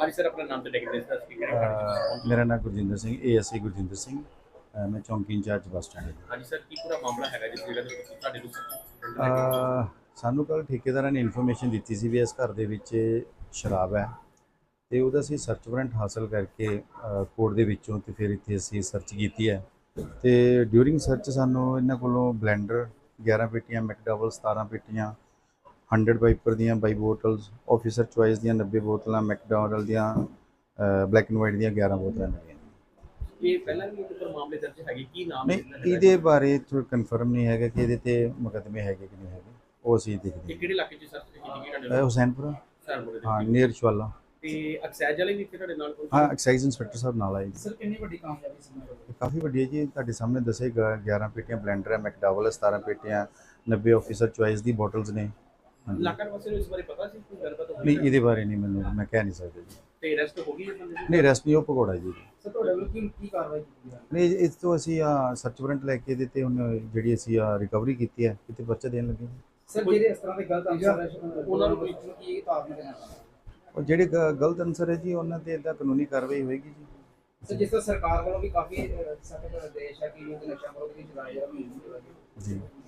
ਹਾਂਜੀ ਸਰ ਆਪਣਾ ਨਾਮ ਤੇ ਡਿਗਰੀ ਦੱਸ ਕੇ ਕਿਹੜੇ ਅਹ ਮੇਰਾ ਨਾਮ ਗੁਰਜਿੰਦਰ ਸਿੰਘ ਏਐਸਆਈ ਗੁਰਜਿੰਦਰ ਸਿੰਘ। ਅਹ ਮੈਂ ਚੌਂਕੀ ਇੰਚਾਰਜ ਬੱਸ ਸਟੈਂਡ ਹਾਂ ਹਾਂਜੀ ਸਰ ਕੀ ਪੂਰਾ ਮਾਮਲਾ ਹੈਗਾ ਜਿਸ ਜਗ੍ਹਾ ਤੇ ਤੁਹਾਡੇ ਨੂੰ ਅਹ ਸਾਨੂੰ ਕੱਲ ਠੇਕੇਦਾਰਾਂ ਨੇ ਇਨਫੋਰਮੇਸ਼ਨ ਦਿੱਤੀ ਸੀ ਵੀ ਇਸ ਘਰ ਦੇ ਵਿੱਚ ਸ਼ਰਾਬ ਹੈ। ਤੇ ਉਹਦਾ ਅਸੀਂ ਸਰਚ ਵਾਰੰਟ ਹਾਸਲ ਕਰਕੇ ਕੋਰਟ ਦੇ ਵਿੱਚੋਂ ਤੇ ਫਿਰ ਇੱਥੇ ਅਸੀਂ ਸਰਚ ਕੀਤੀ ਹੈ। ਤੇ ਡਿਊਰਿੰਗ ਸਰਚ ਸਾਨੂੰ ਇਹਨਾਂ ਕੋਲੋਂ ਬਲੈਂਡਰ 11 ਪੇਟੀਆਂ ਮੈਕਡਬਲ 17 ਪੇਟੀਆਂ 100 ਵਾਈਪਰ ਦੀਆਂ ਬਾਈ ਬੋਟਲਸ ਆਫੀਸਰ ਚੁਆਇਸ ਦੀਆਂ 90 ਬੋਤਲਾਂ ਮੈਕਡੋਨਲਡ ਦੀਆਂ ਬਲੈਕ ਐਂਡ ਵਾਈਟ ਦੀਆਂ 11 ਬੋਤਲਾਂ ਮਿਲੀਆਂ ਇਹ ਪਹਿਲਾਂ ਵੀ ਇੱਕ ਮਾਮਲੇ ਦਰਜ ਹੈਗੇ ਕੀ ਨਾਮ ਨਹੀਂ ਇਹਦੇ ਬਾਰੇ ਥੋੜਾ ਕਨਫਰਮ ਨਹੀਂ ਹੈਗਾ ਕਿ ਇਹਦੇ ਤੇ ਮੁਕੱਦਮੇ ਹੈਗੇ ਕਿ ਨਹੀਂ ਹੈਗੇ ਉਹ ਅਸੀਂ ਦੇਖਦੇ ਇਹ ਕਿਹੜੇ ਇਲਾਕੇ 'ਚ ਸਰਚ ਕੀਤੀ ਗਈ ਤੁਹਾਡੇ ਹਾਂ ਹੁਸੈਨਪੁਰਾ ਸਰ ਹਾਂ ਨੀਅਰ ਸ਼ਵਾਲਾ ਤੇ ਐਕਸਾਈਜ਼ ਵਾਲੇ ਵੀ ਇੱਥੇ ਤੁਹਾਡੇ ਨਾਲ ਕੋਈ? ਹਾਂ ਐਕਸਾਈਜ਼ ਇੰਸਪੈਕਟਰ ਸਾਹਿਬ ਨਾਲ ਆਏ। ਸਰ ਕਿੰਨੀ ਵੱਡੀ ਕਾਮਯਾਬੀ ਸੀ ਕਾਫੀ ਵੱਡੀ ਹੈ ਜੀ ਤੁਹਾਡੇ ਸਾਹਮਣੇ ਦੱਸੇ 11 ਪੇਟੀਆਂ ਬਲੈਂਡਰ ਹੈ ਮੈਕਡਾਵਲ ਹੈ 17 ਪੇਟੀਆਂ 90 ਆਫੀਸਰ ਚੁਆਇਸ ਦੀ ਬੋਟਲਸ ਨੇ। ਇਲਾਕਾ ਵਾਸੀ ਨੂੰ ਇਸ ਬਾਰੇ ਪਤਾ ਸੀ? ਕੋਈ ਗੱਲਬਾਤ ਹੋਈ ਨਹੀਂ ਇਹਦੇ ਬਾਰੇ ਨਹੀਂ ਮੈਨੂੰ ਮੈਂ ਕਹਿ ਨਹੀਂ ਸਕਦਾ ਜੀ। ਤੇ ਅਰੈਸਟ ਹੋ ਗਈ ਇਹ ਬੰਦੇ ਦੀ? ਨਹੀਂ ਰੈਸਟ ਨਹੀਂ ਉਹ ਪਕੌੜਾ ਜੀ। ਸਰ ਤੁਹਾਡੇ ਵੱਲੋਂ ਕੀ ਕੀ ਕਾਰਵਾਈ ਕੀਤੀ ਜਾ ਰਹੀ ਨਹੀਂ ਇਸ ਤੋਂ ਅਸੀਂ ਸਰਚ ਵਾਰੰਟ ਲੈ ਕੇ ਇਹਦੇ ਤੇ ਹੁਣ ਜਿਹੜੀ ਅਸੀਂ ਰਿਕਵਰੀ ਕੀਤੀ ਹੈ ਕਿਤੇ ਪਰਚਾ ਦੇਣ ਲੱਗੇ ਹਾਂ। ਸਰ ਜਿਹੜੇ ਇਸ ਤਰ੍ਹਾਂ ਦੇ ਗਲਤ ਅੰਸਰ ਹੈ ਉਹਨਾਂ ਨੂੰ ਕੋਈ ਕੀ ਤਾਰਨ ਦੇਣਾ? ਚਾਹੁੰਦੇ ਉਹ ਜਿਹੜੇ ਗ- ਗਲਤ ਅਨਸਰ ਹੈ ਜੀ ਉਹਨਾਂ ਤੇ ਇਦਾਂ ਕਾਨੂੰਨੀ ਕਾਰਵਾਈ ਹੋਏਗੀ ਜੀ। ਸਰ ਜਿਸ ਤਰ੍ਹਾਂ ਸਰਕਾਰ ਵੱਲੋਂ ਵੀ ਕਾਫੀ ਅਹ, ਸਾਡੇ ਕੋਲ ਦੇਸ਼ ਹੈ ਕਿ ਯੁੱਧ ਨਸ਼ਾ ਵਿਰੋਧ ਵੀ ਚਲਾਇਆ ਜਾ ਰਿਹਾ ਮੁਹਿੰਮ ਚਲਾਈ ਜਾ ਰਹੀ ਹੈ। ਜੀ। ਅ,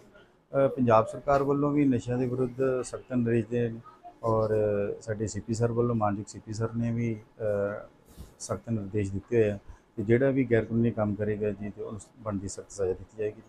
ਪੰਜਾਬ ਸਰਕਾਰ ਵੱਲੋਂ ਵੀ ਨਸ਼ਿਆਂ ਦੇ ਵਿਰੁੱਧ ਸਖਤ ਨਿਰਦੇਸ਼ ਦੇ ਔਰ ਅ, ਸਾਡੇ ਸੀਪੀ ਸਰ ਵੱਲੋਂ ਮਾਨਯੋਗ ਸੀਪੀ ਸਰ ਨੇ ਵੀ ਸਖਤ ਨਿਰਦੇਸ਼ ਦਿੱਤੇ ਹੋਏ ਆ। ਕਿ ਜਿਹੜਾ ਵੀ ਗੈਰ ਕਾਨੂੰਨੀ ਕੰਮ ਕਰੇਗਾ ਜੀ ਤੇ ਉਸ ਬਣਦੀ ਸਖਤ ਸਜ਼ਾ ਦਿੱਤੀ ਜਾਏਗੀ।